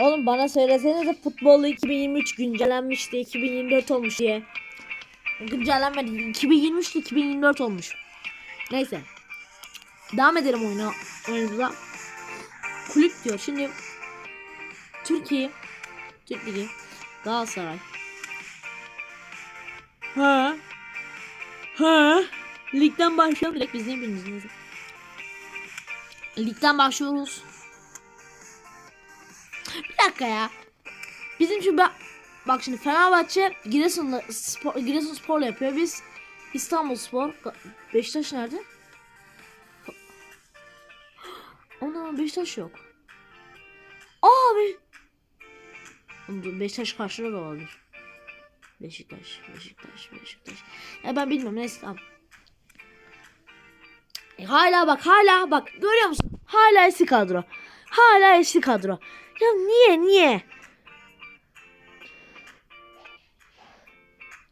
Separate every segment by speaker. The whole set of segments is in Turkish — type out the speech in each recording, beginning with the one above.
Speaker 1: Oğlum bana söylesenize futbolu 2023 güncellenmişti 2024 olmuş diye. Güncellenmedi 2023 2024 olmuş. Neyse. Devam edelim oyuna oyunumuza. Kulüp diyor. Şimdi Türkiye Türk Ligi Galatasaray Ha Ha Ligden başlayalım direkt biz ne biliriz neyse. Ligden başlıyoruz. Bir dakika ya. Bizim şu ben bak şimdi Fenerbahçe Giresun'la spor, Giresun Spor'la yapıyor. Biz İstanbul Spor Beşiktaş nerede? Ana Beşiktaş yok. Abi. Beşiktaş karşıda da olabilir. Beşiktaş, Beşiktaş, Beşiktaş. Ya ben bilmiyorum neyse tamam. E, hala bak hala bak görüyor musun? Hala eski kadro. Hala eski kadro. Ya niye niye?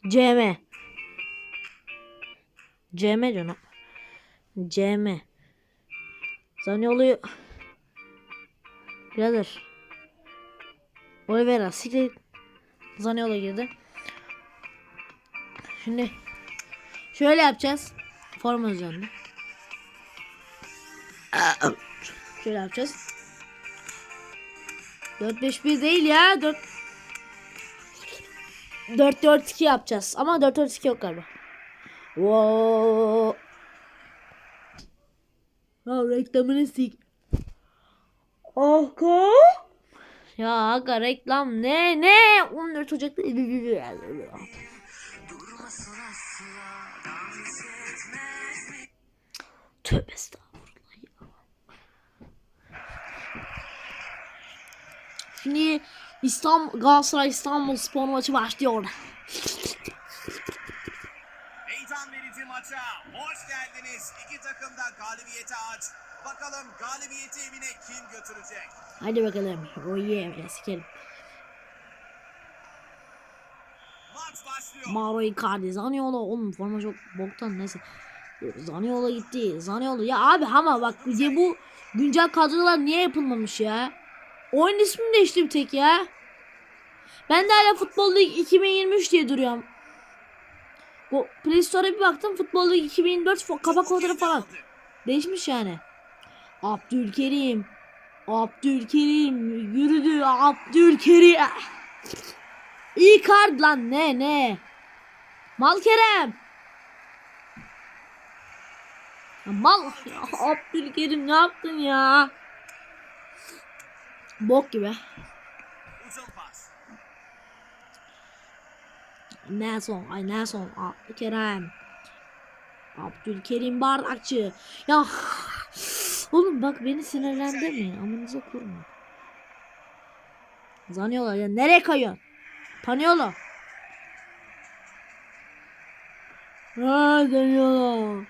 Speaker 1: CM. CM diyor. CM. Zaniolo'yu Birader. Oliveira siklet. Zaniolo girdi. Şimdi şöyle yapacağız. Forma üzerinde. Şöyle yapacağız. 4-5-1 değil ya. 4 4-4-2 yapacağız. Ama 4-4-2 yok galiba. Wow. Ya reklamını sik. Aga. Ya aga reklam ne ne 14 Ocak'ta Tövbe estağfurullah Şimdi İstanbul Galatasaray İstanbul Spor maçı başlıyor.
Speaker 2: Heyecan verici maça hoş geldiniz. İki takım da galibiyete aç. Bakalım galibiyeti evine kim götürecek?
Speaker 1: Hadi bakalım. Oh yeah. Sikerim. Mauro Icardi. Zaniolo. Oğlum forma çok boktan neyse. Zaniolo gitti. Zaniolo. Ya abi ama bak ya bu güncel kadrolar niye yapılmamış ya? Oyun ismi değişti bir tek ya. Ben de hala Futbol Lig 2023 diye duruyorum. Bu Play Store'a bir baktım Futbol Lig 2024 fo- kapak fotoğrafı falan. Değişmiş yani. Abdülkerim. Abdülkerim yürüdü Abdülkerim. İyi kart lan ne ne. Mal Kerem. Mal Abdülkerim ne yaptın ya? Bok gibi. Nelson, ay Nelson, Abdülkerim. Abdülkerim Bardakçı. Ya oğlum bak beni sinirlendirmeyin. Amanıza kurma. Zaniola ya nereye kayıyorsun? Paniolo. Ha Zaniola.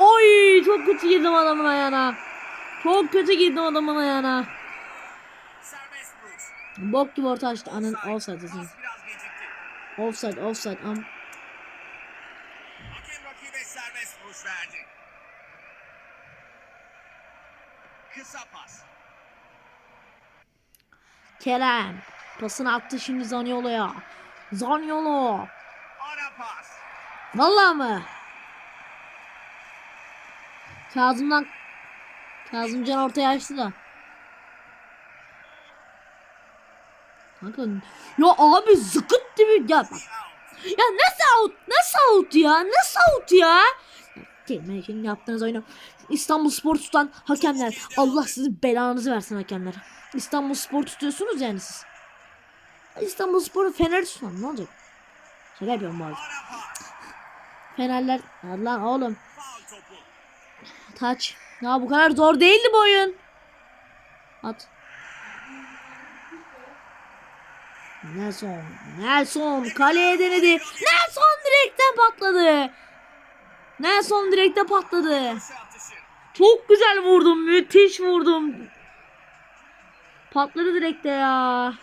Speaker 1: Oy çok kötü girdim adamın ayağına. Çok kötü girdim adamın ayağına. Bok gibi orta açtı. Anın offside.
Speaker 2: Gecikti.
Speaker 1: Offside offside. Am.
Speaker 2: Hakem rakibe serbest vuruş verdi. Kısa pas.
Speaker 1: Kerem. Pasını attı şimdi Zaniolo'ya. Zaniolo.
Speaker 2: Ara pas.
Speaker 1: Vallahi mı? Kazım'dan Kazımcan ortaya açtı da. Kanka ya abi zıkıt gibi ya bak. Ya nasıl out? Nasıl out ya? Nasıl out ya? Kelime şimdi yaptığınız oyunu İstanbul Spor tutan hakemler. Allah sizin belanızı versin hakemler. İstanbul Spor tutuyorsunuz yani siz. İstanbul Spor'u Fener tutan ne olacak? Şaka yapıyorum
Speaker 2: pas.
Speaker 1: Fenerler lan oğlum taç. Ya bu kadar zor değildi bu oyun. At. Nelson. Nelson kaleye denedi. Nelson direkten patladı. Nelson direkte patladı. Çok güzel vurdum. Müthiş vurdum. Patladı direkte ya.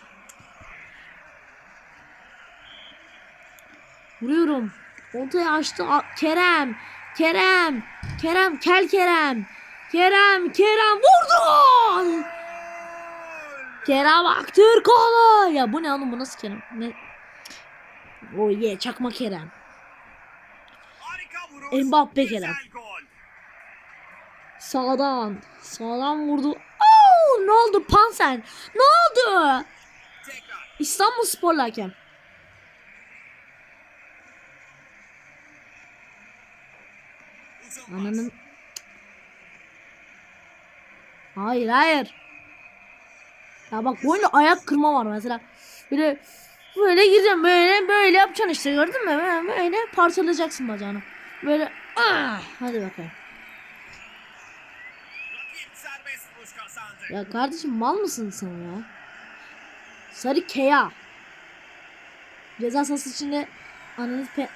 Speaker 1: Vuruyorum. Ortaya açtı. Kerem. Kerem. Kerem. Kel Kerem. Kerem. Kerem. Vurdu. Kerem Aktürkoğlu. Ya bu ne oğlum bu nasıl Kerem? Ne? O ye çakma Kerem. Mbappe Kerem. Sağdan. Sağdan vurdu. Oo, ne oldu Pansen? Ne oldu? İstanbul Spor'la hakem. Ananın. Hayır hayır. Ya bak bu oyunda ayak kırma var mesela. Böyle böyle gireceğim böyle böyle yapacaksın işte gördün mü? Böyle, böyle parçalayacaksın bacağını. Böyle ah, hadi bakalım. Ya kardeşim mal mısın sen ya? Sarı Kea. Ceza sahası içinde ananız pe...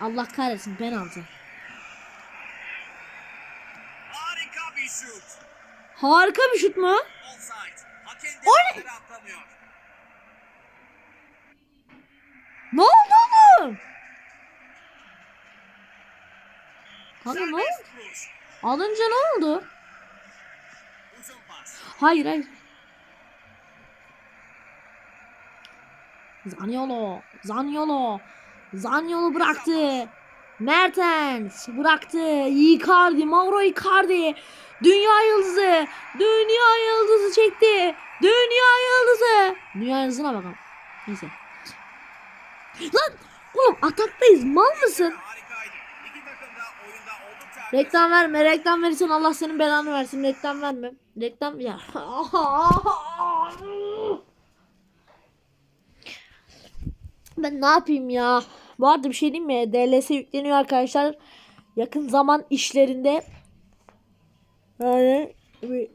Speaker 1: Allah kahretsin penaltı.
Speaker 2: Harika bir şut.
Speaker 1: Harika bir şut mu? O ne? Ne oldu oğlum? Kanka ne oldu? Önce ne oldu? Hayır hayır. Zaniolo. Zaniolo. Zaniolo bıraktı. Mertens bıraktı. Icardi. Mauro Icardi. Dünya yıldızı. Dünya yıldızı çekti. Dünya yıldızı. Dünya yıldızına bakalım. Neyse. Lan oğlum ataktayız. Mal mısın? Reklam verme. Reklam verirsen Allah senin belanı versin. Reklam verme. Reklam ya. Ben ne yapayım ya? Bu arada bir şey diyeyim mi? DLS yükleniyor arkadaşlar. Yakın zaman işlerinde. Yani bir...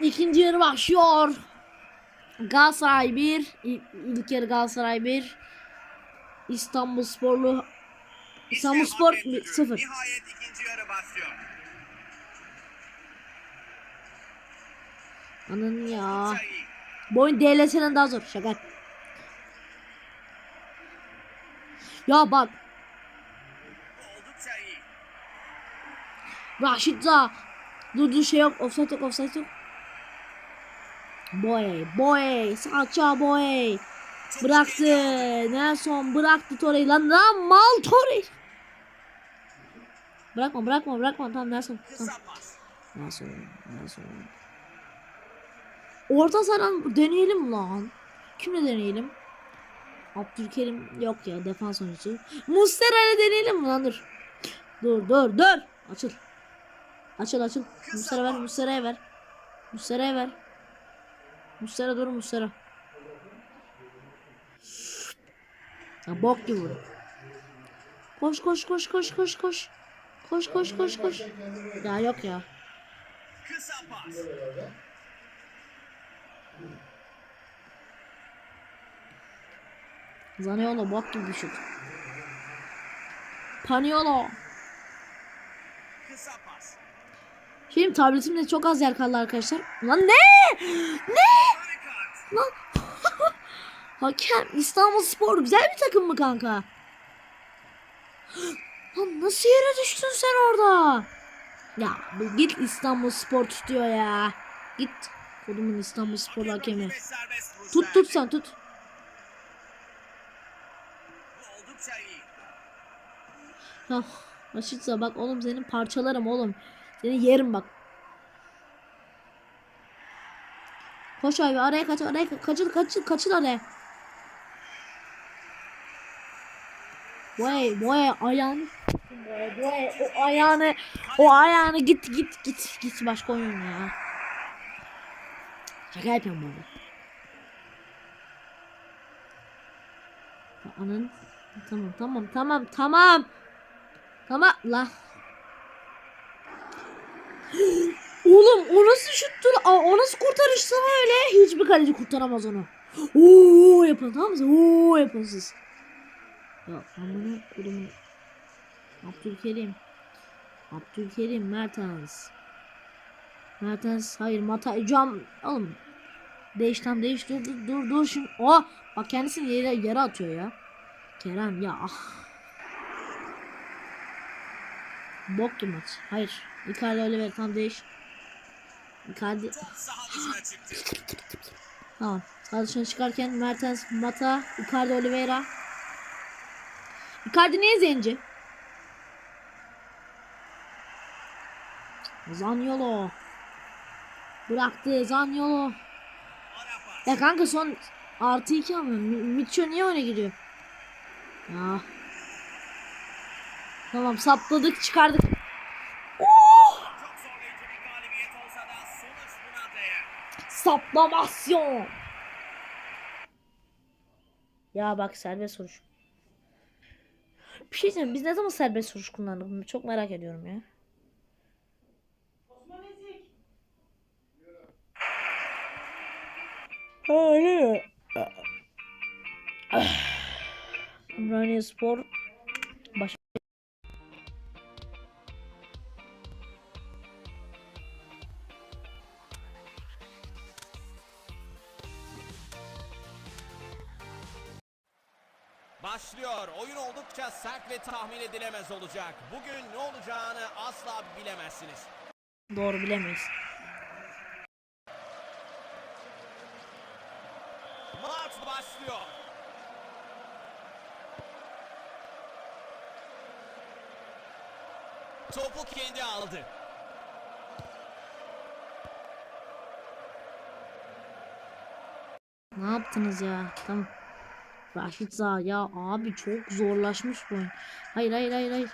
Speaker 1: İkinci yarı başlıyor. Galatasaray 1. ilk Galatasaray 1. İstanbul Sporlu İstanbul
Speaker 2: İşte
Speaker 1: Spor
Speaker 2: hakem düdüğü.
Speaker 1: 0.
Speaker 2: Nihayet ikinci yarı başlıyor.
Speaker 1: Ananın ya. Bu oyun DLS'den daha zor. Şaka. Ya bak. Raşit Za. Dur dur şey yok. Offside yok. Offside yok. Boy. Boy. Saça boy. Bıraktı. Nelson bıraktı Torre'yi. Lan lan mal Torre. Bırakma bırakma bırakma. Tamam Nelson. Tamam. Nelson. Nelson. Orta saran deneyelim lan. Kimle deneyelim? Abdülkerim yok ya defans oyuncusu. Muslera ile deneyelim mi lan dur. Dur dur dur. Açıl. Açıl açıl. Muslera ver Muslera'ya ver. Muslera'ya ver. Muslera dur Muslera. Ya bok gibi. Koş koş koş koş koş koş. Koş koş koş koş. Ya yok ya.
Speaker 2: Kısa pas.
Speaker 1: Zaniolo bok gibi şut. Paniolo.
Speaker 2: Kısa pas.
Speaker 1: Şimdi tabletimde çok az yer kaldı arkadaşlar. Lan ne? Ne? Lan. Hakem İstanbul Spor güzel bir takım mı kanka? Lan nasıl yere düştün sen orada? Ya git İstanbul Spor tutuyor ya. Git. Kodumun İstanbul Spor hakemi. Tut tut sen tut. Ah, Raşitsa bak oğlum senin parçalarım oğlum. Seni yerim bak. Koş abi araya kaç araya ka- kaçıl kaçıl kaçıl araya. Boy boy ayağını o ayağını o ayağını git git git git başka oyun ya. Şaka yapıyorum. Ya Ananı tamam tamam tamam tamam. Tamam la. Oğlum o nasıl şuttur? Aa, o nasıl kurtarışsa öyle? Hiçbir kaleci kurtaramaz onu. Oo yapın tamam mı? Oo yapın siz. Ya amına kurumun. Abdülkerim. Abdülkerim Mertens. Mertens hayır Mata Cam oğlum. Değiş tam değiş dur dur dur dur şimdi. Oh Bak kendisini yere, yere atıyor ya. Kerem ya ah. Bok gibi maç. Hayır. Icardi öyle ver tam değiş. Icardi tamam. Sağ dışına çıkarken Mertens, Mata, Icardi Oliveira. Icardi niye zenci? Zaniolo. Bıraktı
Speaker 2: pas.
Speaker 1: Ya kanka son artı iki ama Mi- Mitchell niye öne gidiyor? Ya. Tamam sapladık çıkardık.
Speaker 2: Değer.
Speaker 1: Saplamasyon. Ya bak serbest vuruş. Bir şey diyeceğim biz ne zaman serbest vuruş kullandık çok merak ediyorum ya. Öyle. Ümraniye Spor baş
Speaker 2: Başlıyor. Oyun oldukça sert ve tahmin edilemez olacak. Bugün ne olacağını asla bilemezsiniz.
Speaker 1: doğru bilemeyiz.
Speaker 2: Maç başlıyor. Topu kendi aldı.
Speaker 1: Ne yaptınız ya? Tamam. Raşit Zaha ya abi çok zorlaşmış bu oyun. Hayır hayır hayır hayır.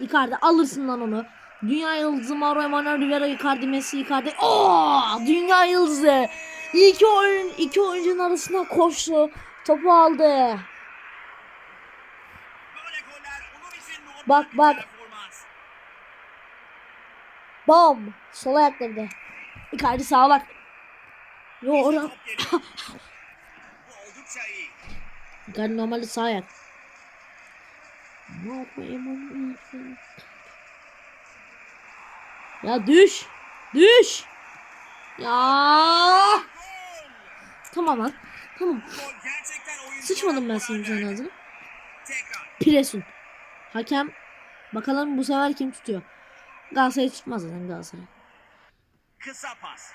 Speaker 1: Icardi alırsın lan onu. Dünya yıldızı Mauro Emanuel Rivera Icardi Messi Icardi. Oo! Dünya yıldızı. İki oyun iki oyuncunun arasına koştu. Topu aldı. Bak, bak. Bam. Sol ayakta bir de. Icardi sağa bak. Yo
Speaker 2: iyi.
Speaker 1: Icardi normalde sağ ayak. Emanuel Rivera. Ya düş. Düş. Ya. Tamam lan. Tamam. Sıçmadım ben senin üzerine ağzına. Presun. Hakem. Bakalım bu sefer kim tutuyor. Galatasaray tutmaz zaten Galatasaray.
Speaker 2: Kısa pas.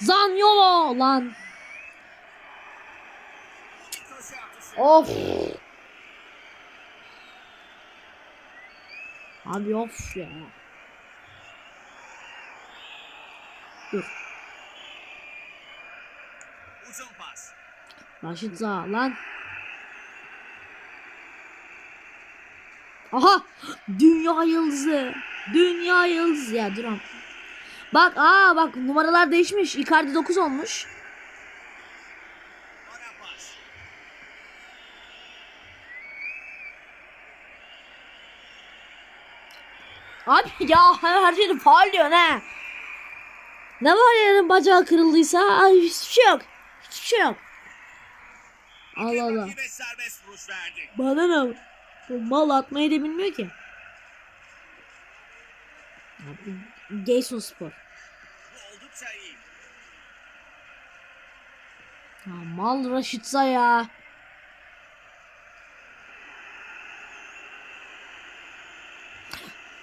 Speaker 1: Zanyolo lan. Of. Abi of ya. Dur.
Speaker 2: Uzun pas.
Speaker 1: Raşit Zaha lan. Aha! Dünya yıldızı. Dünya yıldızı ya duram. Bak aa bak numaralar değişmiş. Icardi 9 olmuş.
Speaker 2: Ara pas.
Speaker 1: Abi ya her şeyde faul diyorsun ha. Ne var yarın bacağı kırıldıysa ay hiçbir şey yok. Hiçbir şey yok. Allah Allah.
Speaker 2: Rakibe serbest vuruş verdi.
Speaker 1: Bana ne? Bu mal atmayı da bilmiyor ki. Abi, Gayson Spor. Ya mal Raşitsa ya.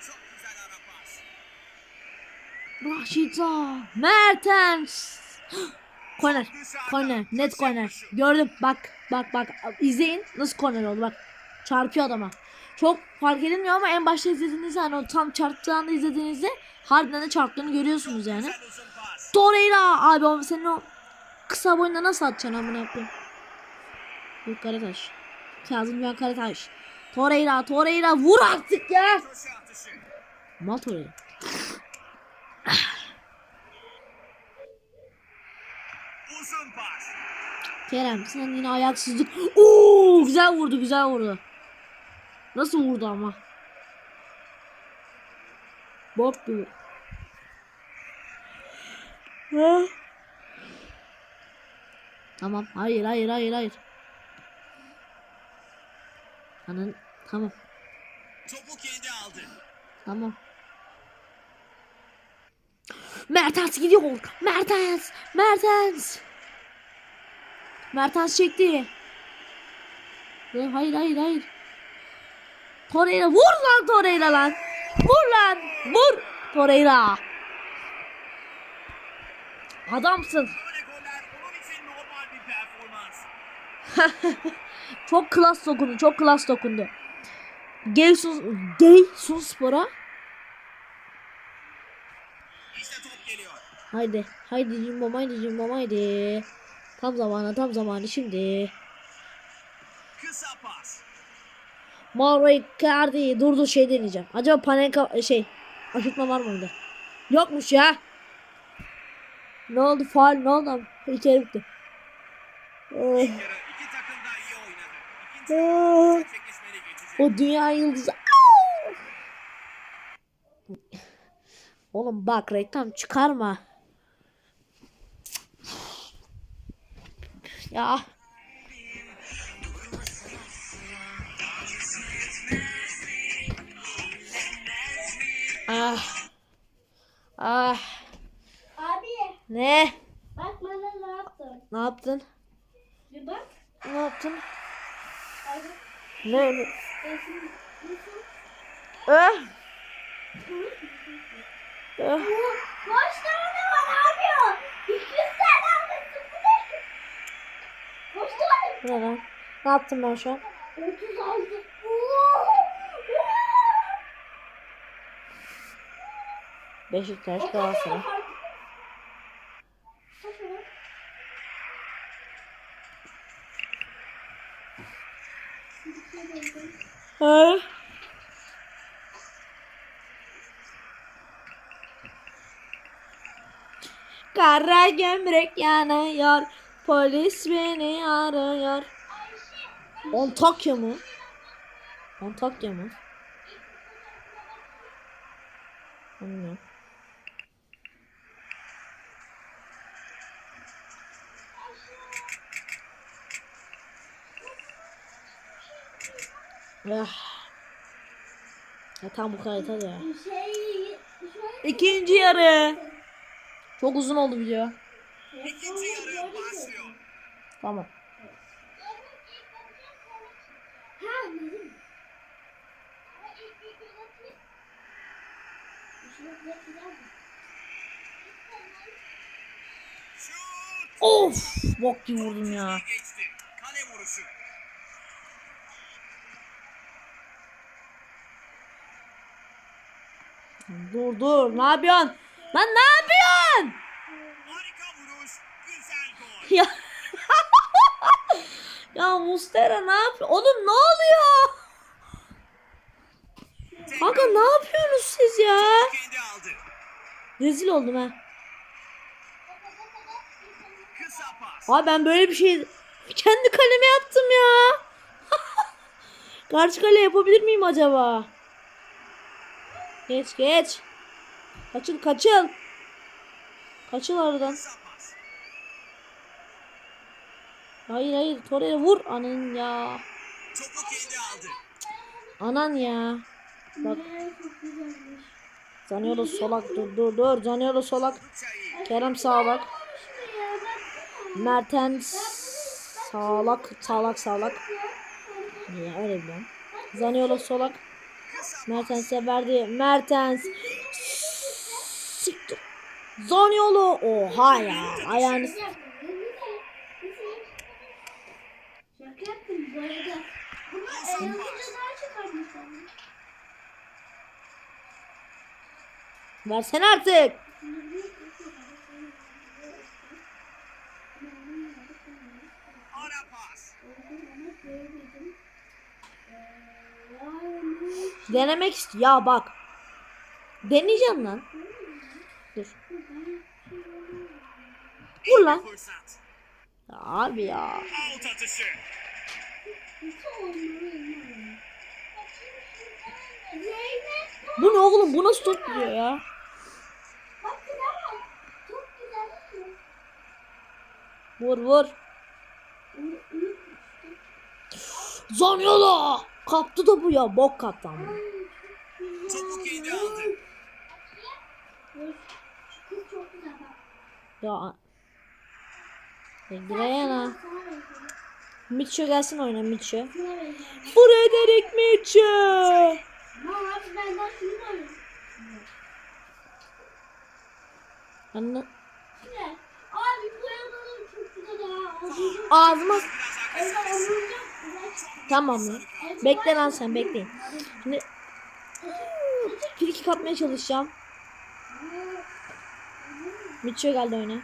Speaker 2: Çok güzel ara pas.
Speaker 1: Raşitsa. Mertens. Korner. Korner. Net korner. Gördüm. Bak. Bak bak. İzleyin. Nasıl korner oldu bak. Çarpıyor adama. Çok fark edilmiyor ama en başta izlediğinizde hani o tam çarptığı anda izlediğinizde harbiden de çarptığını görüyorsunuz yani. Torreira abi o senin o kısa boyunda nasıl atacaksın amına koyayım? Yok Karataş. Kazım Can Karataş. Torreira, Torreira vur artık ya. Mal Torreira. Kerem sen yine ayaksızlık. Oo güzel vurdu, güzel vurdu. Nasıl vurdu ama? Bok gibi. Ha? Tamam. Hayır, hayır, hayır, hayır. Anan tamam.
Speaker 2: Topu kendi aldı.
Speaker 1: Tamam. Mertens gidiyor. Mertens. Mertens. Mertens çekti. Hayır hayır hayır. Torreira vur lan Torreira lan. Vur lan. Vur Torreira. Adamsın. Çok klas dokundu. Çok klas dokundu. Geysun, Geysun Spor'a. Haydi. Haydi Cimbom haydi Cimbom haydi. Tam zamanı tam zamanı şimdi.
Speaker 2: Kısa pas.
Speaker 1: Mauro Icardi durdu şey deneyeceğim. Acaba Panenka şey aşırtma var mıydı? Yokmuş ya. Ne oldu faal ne oldu? İçeri bitti. Oh. Oh. O dünya yıldızı. Oğlum bak reklam çıkarma. Ya. Ah. Ah.
Speaker 3: Abi
Speaker 1: Ne?
Speaker 3: bak bana ne yaptın?
Speaker 1: Ne yaptın?
Speaker 3: Bir bak.
Speaker 1: Ne yaptın?
Speaker 3: Abi
Speaker 1: Ne? ne?
Speaker 3: nasıl?
Speaker 1: Eh. Eh.
Speaker 3: Bu kaç tane var abi? 200 tane almışsın bu ne? Kaç tane?
Speaker 1: Bu ne lan? Ne yaptım ben şu an?
Speaker 3: 36.
Speaker 1: Beşiktaş Galatasaray. Ha? Kara gömlek yanıyor. Polis beni arıyor. Antakya mı? Antakya mı? Bilmiyorum. Ah. Ya tam bu kadar yeter ya. İkinci yarı. Çok uzun oldu video.
Speaker 2: İkinci yarı.
Speaker 1: Tamam. Of! Bok gibi vurdum ya. Dur dur. Ne yapıyorsun? Lan ne yapıyorsun?
Speaker 2: Harika vuruş. Güzel gol.
Speaker 1: Ya. ya Mustera ne yapıyor? Oğlum ne oluyor? Kanka ne yapıyorsunuz siz ya? Rezil oldum ha. Abi ben böyle bir şey kendi kaleme yaptım ya. Karşı kale yapabilir miyim acaba? Geç geç. Kaçıl kaçıl. Kaçıl aradan.
Speaker 2: Kısa pas.
Speaker 1: Hayır hayır Torreira vur anan ya.
Speaker 2: Topu kendi aldı.
Speaker 1: Anan ya. Bak. Zaniolo solak dur dur dur. Zaniolo solak. Kerem.
Speaker 3: Şuraya bak.
Speaker 1: Mertens sağlak sağlak sağlak. Ya öyle biliyorum. Zaniolo solak. Mertens'e verdi. Mertens. Siktir. Zaniolo. Oha ya. Ayağını.
Speaker 3: Bir dakika, bir dakika. Şaka yaptım bu arada. Bunu eğlenceden çıkarmışlar.
Speaker 1: Versene artık. Denemek ist Ya bak. Deneyeceğim lan. Dur. Vur lan. Ya abi ya. Bu ne oğlum? Bu nasıl gidiyor ya?
Speaker 3: bak güzel. Çok güzel.
Speaker 1: Vur vur. Zaniolo. Kaptı topu ya. Bok kaptı ama.
Speaker 2: Topu kendi aldı.
Speaker 1: Ya. Ya Gireyana. Mitchell gelsin oyuna Mitchell.
Speaker 3: Benziyor.
Speaker 1: Frederick Mitchell. Anne.
Speaker 3: Güzel. Abi bu yanların çok güzel ha. O bizim
Speaker 1: Ağzıma tamam ya. Bekle lan sen bekleyin. Şimdi friki katmaya çalışacağım. Mitchell geldi
Speaker 2: vuruş.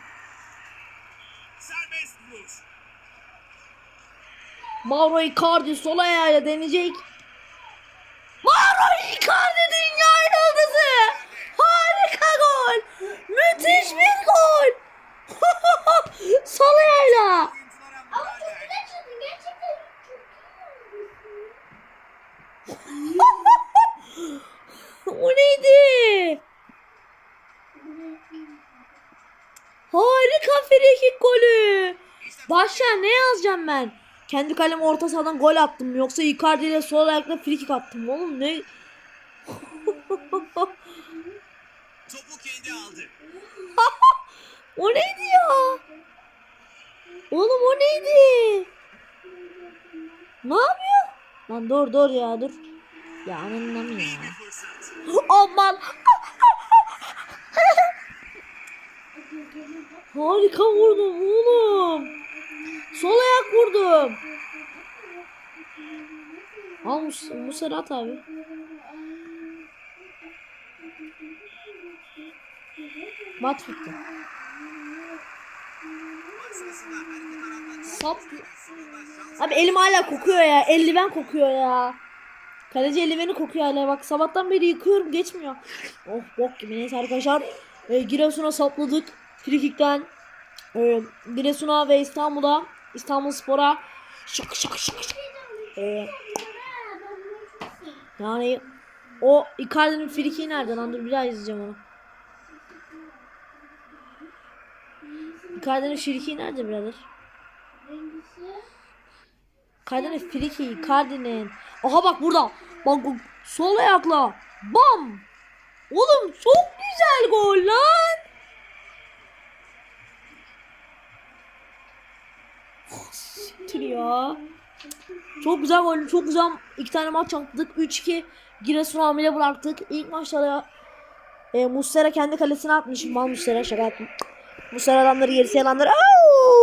Speaker 1: Mauro Icardi sol ayağıyla deneyecek. Mauro Icardi dünya yıldızı. Harika gol. Müthiş bir gol. sol ayağıyla.
Speaker 2: Oyunculara
Speaker 3: Ama
Speaker 2: müdahale.
Speaker 3: çok güzel çıktın. Gerçekten çok iyi
Speaker 1: o neydi? Harika frikik golü. Başla ne yazacağım ben? Kendi kaleme orta sahadan gol attım. Yoksa Icardi ile sol ayakla frikik attım. Oğlum ne?
Speaker 2: Topu kendi aldı.
Speaker 1: o neydi ya? Oğlum o neydi? Ne yapıyor? Lan dur dur ya dur. Ya anlamam ya. Aman. Harika vurdum oğlum. Sol ayak vurdum. Al Mus Muserat abi. Maç bitti. Sap. Abi elim hala kokuyor ya. Eldiven kokuyor ya. Kaleci eldiveni kokuyor hala. Bak sabahtan beri yıkıyorum geçmiyor. Oh bok gibi neyse arkadaşlar. E, Giresun'a sapladık. Frikik'ten. E, Giresun'a ve İstanbul'a. İstanbul Spor'a. Şak şak şak şak. E, yani o Icardi'nin frikiği nereden? Lan dur bir daha izleyeceğim onu. Icardi'nin frikiği nerede birader? Icardi'nin frikiği Icardi'nin. Aha bak burada. Bak sol ayakla. Bam. Oğlum çok güzel gol lan. Ah, Siktir ya. Çok güzel gol. Çok güzel iki tane maç yaptık. 3-2 Giresun hamile bıraktık. İlk maçta da e, Muslera kendi kalesine atmış. Mal Muslera şaka yaptım. Muslera adamları gerisi yalanları. Au!